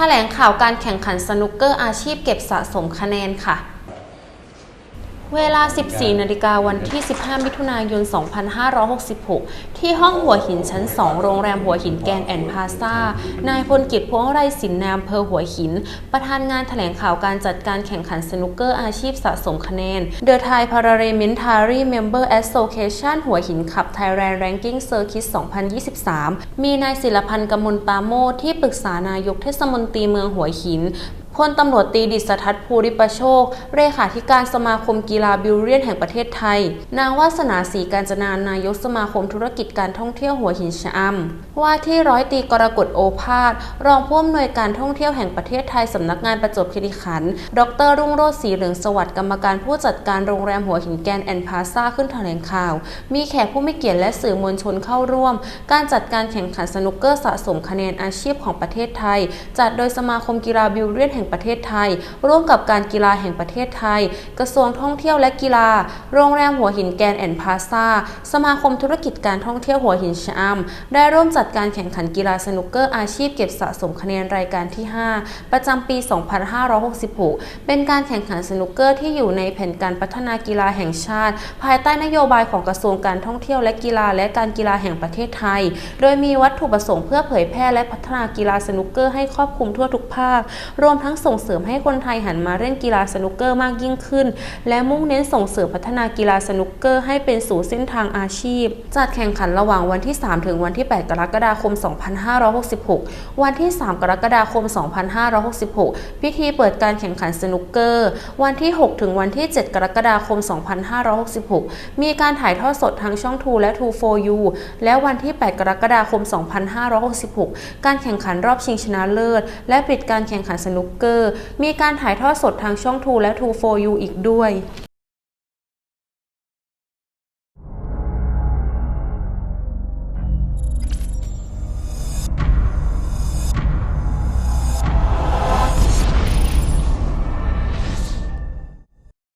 แถลงข่าวการแข่งขันสนุกเกอร์อาชีพเก็บสะสมคะแนนค่ะ เวลา 14 นาฬิกาวันที่ 15 มิถุนายน 2566 ที่ห้องหัวหินชั้น 2 โรงแรมหัวหินแกนแอนด์พาซานายพลกิจพวงไรสินนามเพอหัวหิน ประธานงานแถลงข่าวการจัดการแข่งขันสนุกเกอร์อาชีพสะสมคะแนน The Thai Parliamentary Member Association หัวหินขับ Thailand Ranking Circuit 2023 มีนายศิลพันธ์กมลปาโมที่ปรึกษานายกเทศมนตรีเมืองหัวหิน พลตำรวจตีดิษทัศน์ภูริประโชค เลขาธิการสมาคมกีฬาบิลเลียนแห่งประเทศไทย นางวาสนาศรีการจนานายกสมาคมธุรกิจการท่องเที่ยวหัวหินชะอำว่าที่ร้อยตีกรกฎโอภาสรองผู้อำนวยการท่องเที่ยวแห่งประเทศไทยสำนักงานประจวบคีรีขันธ์ดรรุ่งโรจน์ศรีเหลืองสวัสดิ์กรรมการผู้จัดการโรงแรมหัวหินแกนแอนด์พาซาขึ้นแถลงข่าว มีแขกผู้มีเกียรติและสื่อมวลชนเข้าร่วม การจัดการแข่งขันสนุกเกอร์สะสมคะแนนอาชีพของประเทศไทย จัดโดยสมาคมกีฬาบิลเลียนแห่งประเทศไทย ร่วมกับการกีฬาแห่งประเทศไทย กระทรวงท่องเที่ยวและกีฬา โรงแรมหัวหินแกนแอนด์พาซ่าสมาคมธุรกิจการท่องเที่ยวหัวหินชะอำได้ร่วมจัดการแข่งขันกีฬาสนุกเกอร์อาชีพเก็บสะสมคะแนนรายการที่ 5 ประจำปี 2566 เป็นการแข่งขันสนุกเกอร์ที่อยู่ในแผนการพัฒนากีฬาแห่งชาติ ภายใต้นโยบายของกระทรวงการท่องเที่ยวและกีฬาและการกีฬาแห่งประเทศไทย โดยมีวัตถุประสงค์เพื่อเผยแพร่และพัฒนากีฬาสนุกเกอร์ให้ครอบคลุมทั่วทุกภาค รวมทั้งส่งเสริมให้คนไทยหันมาเล่นกีฬาสนุกเกอร์มากยิ่งขึ้น และมุ่งเน้นส่งเสริมพัฒนากีฬาสนุกเกอร์ให้เป็นสู่เส้นทางอาชีพ จัดแข่งขันระหว่างวันที่ 3 ถึงวันที่ 8 กรกฎาคม 2566 วันที่ 3 กรกฎาคม 2566 พิธีเปิดการแข่งขันสนุกเกอร์ วันที่ 6 ถึงวันที่ 7 กรกฎาคม 2566 มีการถ่ายทอดสดทางช่อง2และ2 for you และวันที่ 8 กรกฎาคม 2566 การแข่งขันรอบชิงชนะเลิศ และปิดการแข่งขันสนุกกอร์มีการถ่ายทอดสดทางช่อง2และ2 for you อีกด้วย